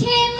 came